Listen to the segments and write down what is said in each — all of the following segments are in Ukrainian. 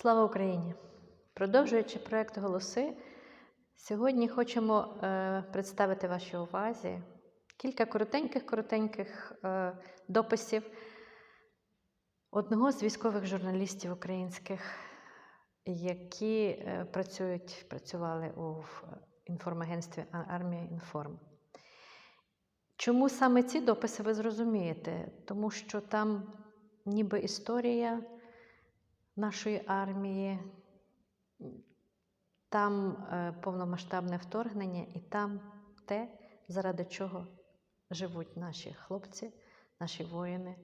Слава Україні! Продовжуючи проект Голоси, сьогодні хочемо е, представити вашій увазі кілька коротеньких-коротеньких е, дописів одного з військових журналістів українських, які е, працюють, працювали у інформагентстві Армія Інформ. Чому саме ці дописи ви зрозумієте? Тому що там ніби історія нашої армії, там е, повномасштабне вторгнення, і там те, заради чого живуть наші хлопці, наші воїни,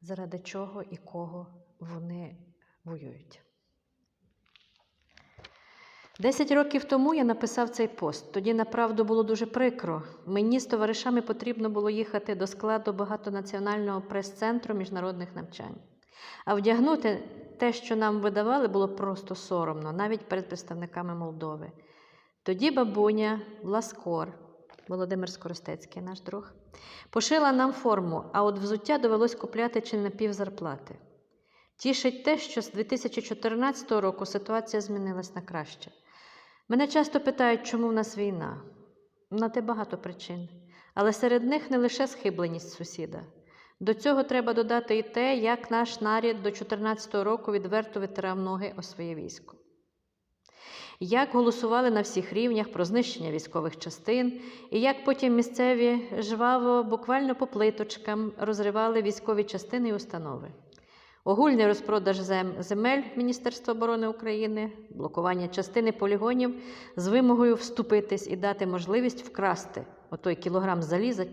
заради чого і кого вони воюють. Десять років тому я написав цей пост. Тоді направду було дуже прикро. Мені з товаришами потрібно було їхати до складу багатонаціонального прес-центру міжнародних навчань. А вдягнути те, що нам видавали, було просто соромно, навіть перед представниками Молдови. Тоді бабуня Власкор, Володимир Скоростецький, наш друг, пошила нам форму, а от взуття довелось купляти чи на півзарплати. Тішить те, що з 2014 року ситуація змінилась на краще. Мене часто питають, чому в нас війна. На те багато причин. Але серед них не лише схибленість сусіда. До цього треба додати і те, як наш нарід до 2014 року відверто витирав ноги о своє військо. Як голосували на всіх рівнях про знищення військових частин, і як потім місцеві жваво, буквально по плиточкам розривали військові частини і установи. Огульний розпродаж земель Міністерства оборони України, блокування частини полігонів з вимогою вступитись і дати можливість вкрасти отой кілограм заліза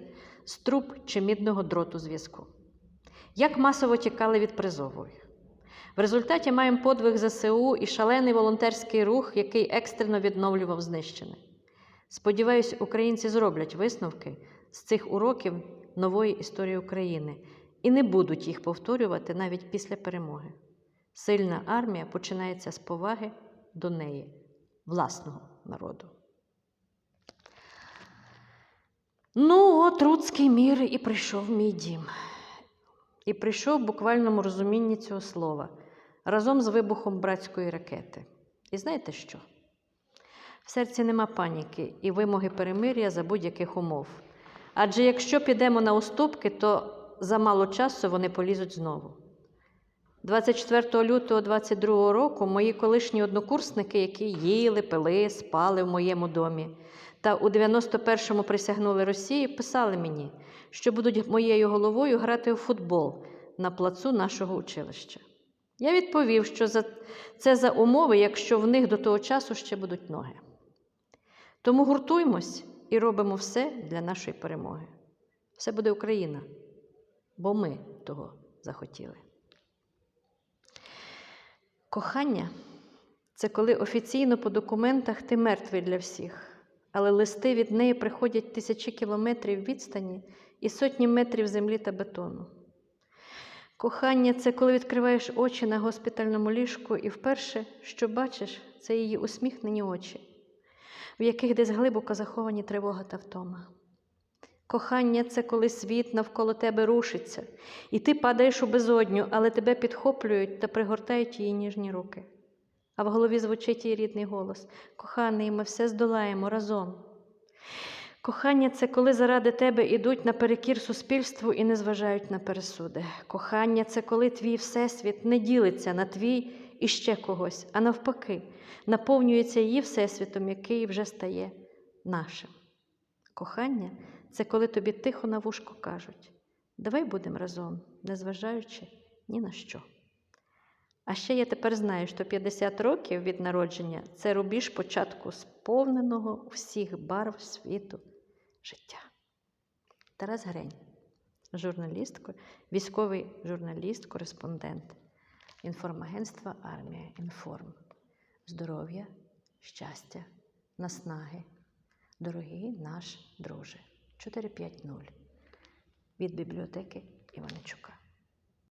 з труб чи мідного дроту зв'язку. Як масово тікали від призової. В результаті маємо подвиг ЗСУ і шалений волонтерський рух, який екстрено відновлював знищене. Сподіваюсь, українці зроблять висновки з цих уроків нової історії України і не будуть їх повторювати навіть після перемоги. Сильна армія починається з поваги до неї, власного народу. Ну, от Руцький мір і прийшов в мій дім. І прийшов в буквальному розумінні цього слова разом з вибухом братської ракети. І знаєте що? В серці нема паніки і вимоги перемир'я за будь-яких умов. Адже якщо підемо на уступки, то за мало часу вони полізуть знову. 24 лютого 22 року мої колишні однокурсники, які їли, пили, спали в моєму домі, та у 91-му присягнули Росії, писали мені, що будуть моєю головою грати у футбол на плацу нашого училища. Я відповів, що за... це за умови, якщо в них до того часу ще будуть ноги. Тому гуртуймось і робимо все для нашої перемоги. Все буде Україна, бо ми того захотіли. Кохання це коли офіційно по документах ти мертвий для всіх, але листи від неї приходять тисячі кілометрів відстані і сотні метрів землі та бетону. Кохання це коли відкриваєш очі на госпітальному ліжку, і вперше, що бачиш, це її усміхнені очі, в яких десь глибоко заховані тривога та втома. Кохання це коли світ навколо тебе рушиться, і ти падаєш у безодню, але тебе підхоплюють та пригортають її ніжні руки. А в голові звучить її рідний голос: Коханий, ми все здолаємо разом. Кохання це коли заради тебе ідуть наперекір суспільству і не зважають на пересуди. Кохання це коли твій всесвіт не ділиться на твій і ще когось, а навпаки, наповнюється її всесвітом, який вже стає нашим. Кохання це коли тобі тихо на вушко кажуть: давай будемо разом, незважаючи ні на що. А ще я тепер знаю, що 50 років від народження це рубіж початку сповненого всіх барв світу життя. Тарас Грень, журналіст, військовий журналіст, кореспондент інформагентства Армія Інформ. Здоров'я, щастя, наснаги. Дорогий наш друже. 450 від бібліотеки Іваничука.